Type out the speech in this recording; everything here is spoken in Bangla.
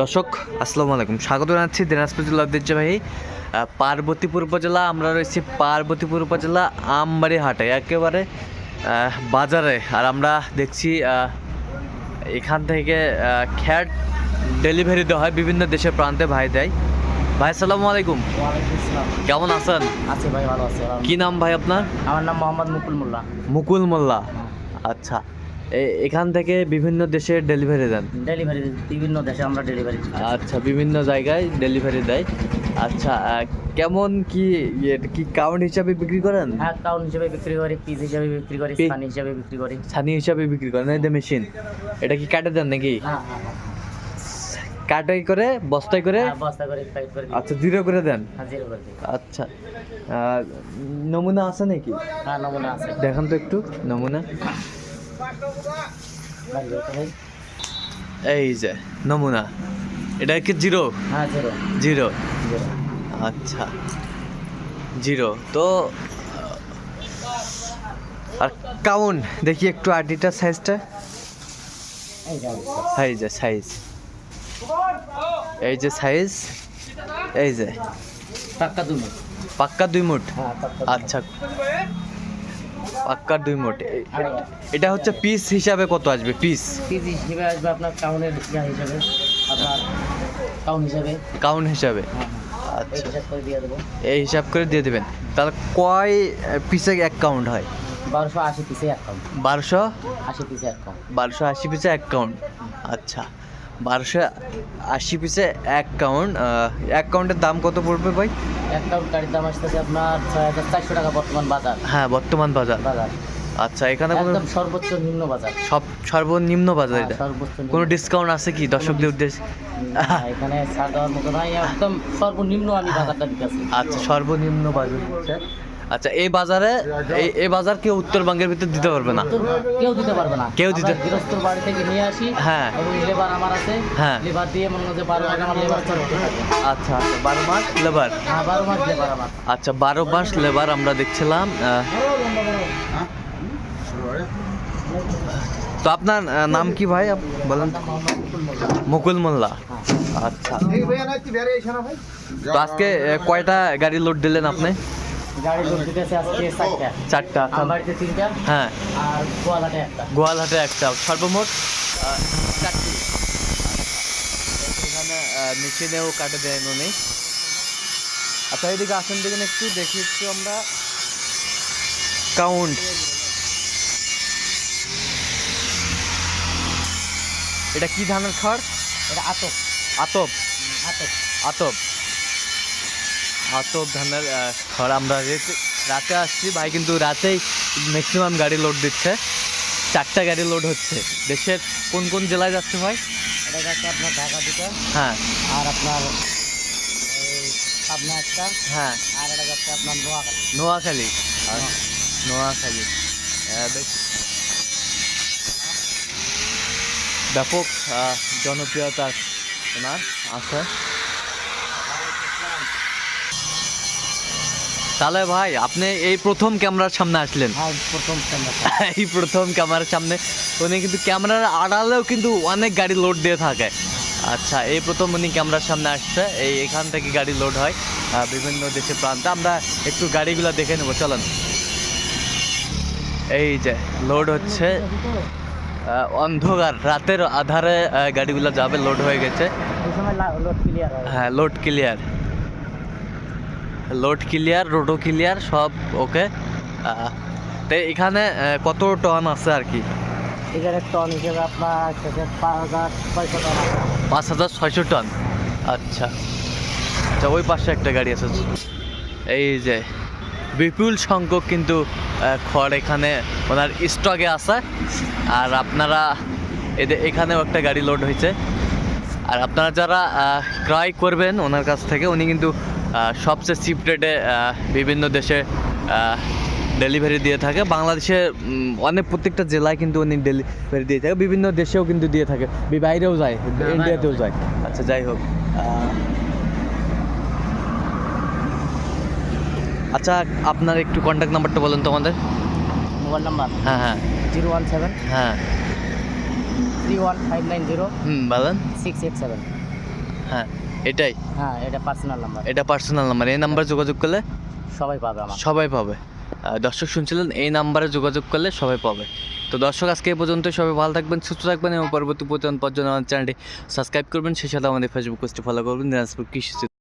দর্শক আসসালামু আলাইকুম। স্বাগত জানাচ্ছি দিনাজপুর জেলা ঐতিহ্যবাহী পার্বতীপুর উপজেলা। আমরা রয়েছি পার্বতীপুর উপজেলা আমবাড়ি হাটে একেবারে বাজারে। আর আমরা দেখছি এখান থেকে খ্যাট ডেলিভারি দেওয়া হয় বিভিন্ন দেশের প্রান্তে ভাই দেয়। ভাই আসসালামু আলাইকুম। কেমন আছেন? আছি ভাই ভালো আছে। কি নাম ভাই আপনার? আমার নাম মোহাম্মদ মুকুল মোল্লা। মুকুল মোল্লা। আচ্ছা। এ- এখান থেকে বিভিন্ন দেশে ডেলিভারি দেন? ডেলিভারি বিভিন্ন দেশে আমরা ডেলিভারি আচ্ছা বিভিন্ন জায়গায় ডেলিভারি দেয়। আচ্ছা কেমন কি ইয়ে, কি কাউন্ট হিসাবে বিক্রি করেন? হ্যাঁ কাউন্ট হিসাবে বিক্রি করি পিস হিসাবে বিক্রি করি Piece? হিসাবে বিক্রি করি। ছানি হিসাবে বিক্রি করেন এই যে মেশিন এটা কি কাটে দেন নাকি? হ্যাঁ হ্যাঁ হ্যাঁ। কাটাই করে বস্তায় করে? হ্যাঁ। আচ্ছা জিরো করে দেন? হ্যাঁ জিরো করে দিই। আচ্ছা নমুনা আছে নাকি? হ্যাঁ নমুনা আছে। দেখান তো একটু নমুনা? এই যে নমুনা। এটা কি জিরো? হ্যাঁ জিরো। জিরো? জিরো। আচ্ছা। জিরো। তো আর কাউন দেখি একটু আটিটার সাইজটা। এই যে সাইজ। এই যে সাইজ। এই যে। পাক্কা দুই মুঠ। পাক্কা দুই মুট হ্যাঁ আচ্ছা। পাক্কা দুই মুট। এটা হচ্ছে পিস হিসাবে কত আসবে? পিস পিস হিসেবে আসবে আপনার কাউনের ইয়া হিসেবে আপনার কাউন হিসেবে। কাউন্ট হিসাবে? এই আচ্ছা। হিসাব করে দিয়ে এই হিসাব করে দিয়ে দেবেন। তাহলে কয় পিসে এক কাউন্ট হয়? বারোশো আশি পিসে এক কাউন্ট বারোশো আশি পিসে এক কাউন্ট বারোশো আশি পিসে এক কাউন্ট আচ্ছা। বারোশো আশি পিসে এক কাউন্ট এক কাউন্টের দাম কত পড়বে ভাই? এক কাউন্ট গাড়ির দাম আসতেছে আপনার ছয় হাজার চারশো টাকা বর্তমান বাজার। হ্যাঁ বর্তমান বাজার। বাজার। আচ্ছা এখানে কোনো সর্বোচ্চ নিম্ন বাজার। সব সর্বনিম্ন বাজার হ্যাঁ, এটা? কোনো ডিসকাউন্ট আছে কি দর্শকদের উদ্দেশ্যে? এখানে ছাড় দেওয়ার মতো নাই একদম সর্বনিম্ন আমি বাজারটা দিতেছি। আচ্ছা সর্বনিম্ন বাজার। হচ্ছে আচ্ছা এই বাজারে এই এই বাজার কেউ উত্তরবঙ্গের ভিতরে দিতে পারবে না। কেউ দিতে পারবে না। কেউ দিতে- গৃহস্থর বাড়ি থেকে নিয়ে আসি হ্যাঁ। লেবার আমার আছে। হ্যাঁ। লেবার দিয়ে মনে হচ্ছে বারো মাস আমার লেবার চলতে থাকে। আচ্ছা আচ্ছা বারো মাস লেবার? হ্যাঁ বারো মাস লেবার আমার। আচ্ছা বারো মাস লেবার আমরা দেখছিলাম তো আপনার নাম কি ভাই? আপ- বলেন। মুকুল মোল্লা। আচ্ছা। তো আজকে কয়টা গাড়ি লোড দিলেন আপনি? চারটা। হ্যাঁ। আর গোয়ালাটে একটা। গোয়ালহাটে একটা সর্বমোট চারটি। এখানে মেশিনেও কাটে দেন উনি আচ্ছা এদিকে আসেন দেখুন একটু দেখি একটু আমরা। কাউন্ট। এটা কি ধানের খড়? এটা আতপ। আতপ। আতপ। আতপ। আতপ ধানের খড় আমরা রেতে- রাতে আসছি। ভাই কিন্তু রাতেই ম্যাক্সিমাম গাড়ি লোড দিচ্ছে। চারটা গাড়ি লোড হচ্ছে। দেশের কোন কোন জেলায় যাচ্ছে ভাই? এটা যাচ্ছে আপনার ঢাকা দুটো হ্যাঁ। আর আপনার পাবনা একটা। হ্যাঁ। আর এটা যাচ্ছে আপনার নোয়াখালী। নোয়াখালী। আর নোয়াখালী। আহ, বেশ। ব্যাপক জনপ্রিয়তা ওনার আছে। তাহলে ভাই আপনি এই প্রথম ক্যামেরার সামনে আসলেন। হ্যাঁ প্রথম এই প্রথম ক্যামেরার সামনে। উনি কিন্তু ক্যামেরার আড়ালেও কিন্তু অনেক গাড়ি লোড দিয়ে থাকে। আচ্ছা এই প্রথম উনি ক্যামেরার সামনে আসছে। এই এখান থেকে গাড়ি লোড হয় বিভিন্ন দেশের প্রান্তে। আমরা একটু গাড়িগুলো দেখে নেব চলেন। এই যে লোড হচ্ছে। অন্ধকার রাতের আধারে গাড়িগুলো যাবে লোড হয়ে গেছে। হ্যাঁ। লোড ক্লিয়ার লোড ক্লিয়ার রোডও ক্লিয়ার সব ওকে। তো এখানে কত টন আছে আর কি? এখানে টন হিসেবে আপনার পাঁচ হাজার ছয়শো টন পাঁচ হাজার ছয়শো টন? আচ্ছা। আচ্ছা ওই পাশে একটা গাড়ি আছে। এই যে বিপুল সংখ্যক কিন্তু খড় এখানে ওনার স্টকে আছে। আর আপনারা এদের এখানেও একটা গাড়ি লোড হয়েছে। আর আপনারা যারা ক্রয় করবেন ওনার কাছ থেকে উনি কিন্তু সবচেয়ে চিপ রেটে বিভিন্ন দেশে ডেলিভারি দিয়ে থাকে। বাংলাদেশে অনেক প্রত্যেকটা জেলায় কিন্তু উনি ডেলিভারি দিয়ে থাকে। বিভিন্ন দেশেও কিন্তু দিয়ে থাকে। বাইরেও যায় ইন্ডিয়াতেও যায়। আচ্ছা যাই হোক। আচ্ছা আপনার একটু কন্ট্যাক্ট নাম্বারটা বলুন তো আমাদের। Mobile number? হ্যাঁ হ্যাঁ। Zero one seven. হ্যাঁ। Three one five nine zero. Hmm বলেন। Six eight seven. হ্যাঁ। এটাই? হ্যাঁ এটা পার্সোনাল নাম্বার এটা পার্সোনাল নাম্বার এই নাম্বার যোগাযোগ করলে সবাই পাবে আমার সবাই পাবে। দর্শক শুনছিলেন এই নাম্বারে যোগাযোগ করলে সবাই পাবে। তো দর্শক আজকে এই পর্যন্ত সবাই ভালো থাকবেন সুস্থ থাকবেন এবং পরবর্তী প্রতিদিন পর্যন্ত আমার চ্যানেলটি সাবস্ক্রাইব করবেন। সেই সাথে আমাদের ফেসবুক পেজটি ফলো করবেন। দিনাজপুর কৃষি